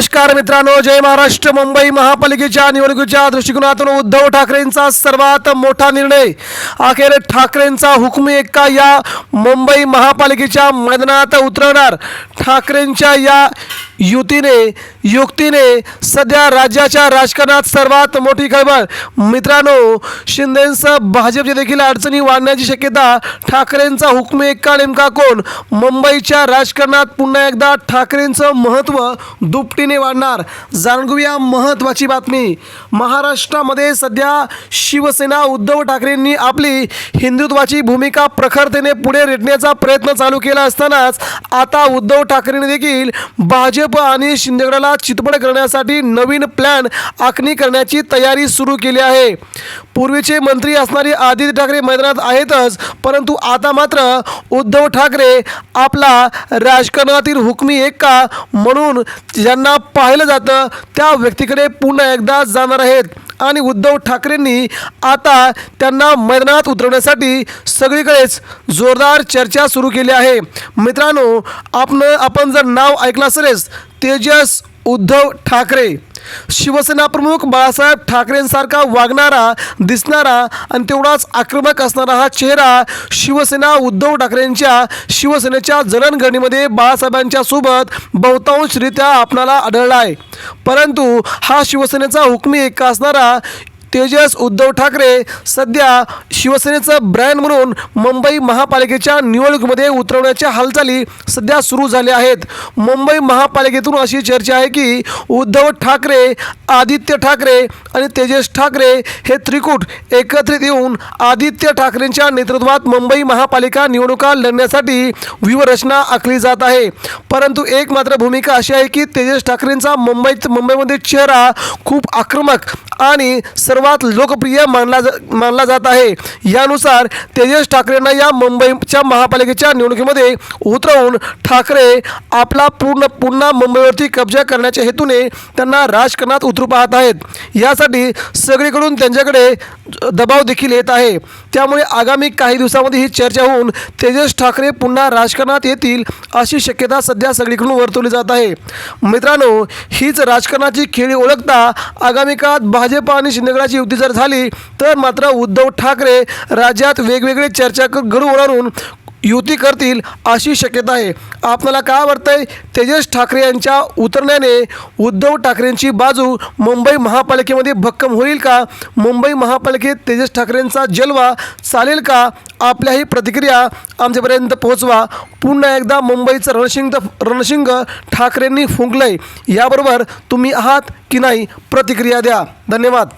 नमस्कार मित्रांनो जय महाराष्ट्र. मुंबई महापालिकेच्या निवडणुकीच्या दृष्टिकोनातून उद्धव ठाकरेंचा सर्वात मोठा निर्णय. अखेर ठाकरेंचा हुकमी एक्का या मुंबई महापालिकेच्या मैदानात उतरवणार. ठाकरेंच्या या युतीने युक्तीने सध्या राज्याच्या राजकारणात सर्वात मोठी खळबळ. मित्रांनो शिंदेंचं भाजपचे देखील अडचणी वाढण्याची शक्यता ठाकरेंचा हुकमे एक्का नेमका कोण? मुंबईच्या राजकारणात पुन्हा एकदा ठाकरेंचं महत्त्व दुपटीने वाढणार. जाणून घेऊया महत्त्वाची बातमी. महाराष्ट्रामध्ये सध्या शिवसेना उद्धव ठाकरेंनी आपली हिंदुत्वाची भूमिका प्रखरतेने पुढे रेटण्याचा प्रयत्न चालू केला असतानाच आता उद्धव ठाकरेंनी देखील भाजप आणि शिंदेगडाला चित्रपट करण्यासाठी नवीन प्लॅन आखणी करण्याची तयारी सुरू केली आहे. पूर्वीचे मंत्री असणारे आदित्य ठाकरे मैदानात आहेतच परंतु आता मात्र उद्धव ठाकरे आपला राजकारणातील हुकमी एक का म्हणून ज्यांना पाहिलं जातं त्या व्यक्तीकडे पुन्हा एकदा जाणार आहेत. आणि उद्धव ठाकरेंनी आता त्यांना मैदानात उतरवण्यासाठी सगळीकडेच जोरदार चर्चा सुरू केली आहे. मित्रांनो आपण आपण जर नाव ऐकलं असेलच तेजस उद्धव ठाकरे. शिवसेना प्रमुख बाळासाहेब ठाकरेंसारखा वागणारा दिसणारा आणि तेवढाच आक्रमक असणारा हा चेहरा शिवसेना उद्धव ठाकरेंच्या शिवसेनेच्या जडणघडणीमध्ये बाळासाहेबांच्या सोबत बहुतांशरित्या आपणाला आढळला आहे परंतु हा शिवसेनेचा हुकमी एक असणारा तेजस उद्धव ठाकरे सध्या शिवसेनेचं ब्रँड म्हणून मुंबई महापालिकेच्या निवडणुकीमध्ये उतरवण्याच्या हालचाली सध्या सुरू झाल्या आहेत. मुंबई महापालिकेतून अशी चर्चा आहे की उद्धव ठाकरे आदित्य ठाकरे आणि तेजस ठाकरे हे त्रिकूट एकत्रित येऊन आदित्य ठाकरेंच्या नेतृत्वात मुंबई महापालिका निवडणुका लढण्यासाठी व्यूहरचना आखली जात आहे. परंतु एक मात्र भूमिका अशी आहे की तेजस ठाकरेंचा मुंबईत मुंबईमध्ये चेहरा खूप आक्रमक आणि सर्वात लोकप्रिय मानला जा मानला जात आहे. यानुसार तेजस ठाकरेंना या मुंबईच्या महापालिकेच्या निवडणुकीमध्ये उतरवून ठाकरे आपला पूर्ण पुन्हा मुंबईवरती कब्जा करण्याच्या हेतूने त्यांना राजकारणात उतरू पाहत आहेत. यासाठी सगळीकडून त्यांच्याकडे दबाव देखील येत आहे. त्यामुळे आगामी काही दिवसामध्ये ही चर्चा होऊन तेजस ठाकरे पुन्हा राजकारणात येतील अशी शक्यता सध्या सगळीकडून वर्तवली जात आहे. मित्रांनो हीच राजकारणाची खेळी ओळखता आगामी काळात भाजप आणि शिंदेगडाची युती जर झाली तर मात्र उद्धव ठाकरे राज्यात वेगवेगळे चर्चा घडवून आणून युती करतील अशी शक्यता आहे. आपल्याला काय वाटतंय? तेजस ठाकरे यांच्या उतरण्याने उद्धव ठाकरेंची बाजू मुंबई महापालिकेमध्ये भक्कम होईल का? मुंबई महापालिकेत तेजस ठाकरेंचा जलवा चालेल का? आपल्याही प्रतिक्रिया आमच्यापर्यंत पोहोचवा. पुन्हा एकदा मुंबईचं रणशिंग रणशिंग ठाकरेंनी फुंकलंय. याबरोबर तुम्ही आहात की नाही? प्रतिक्रिया द्या. धन्यवाद.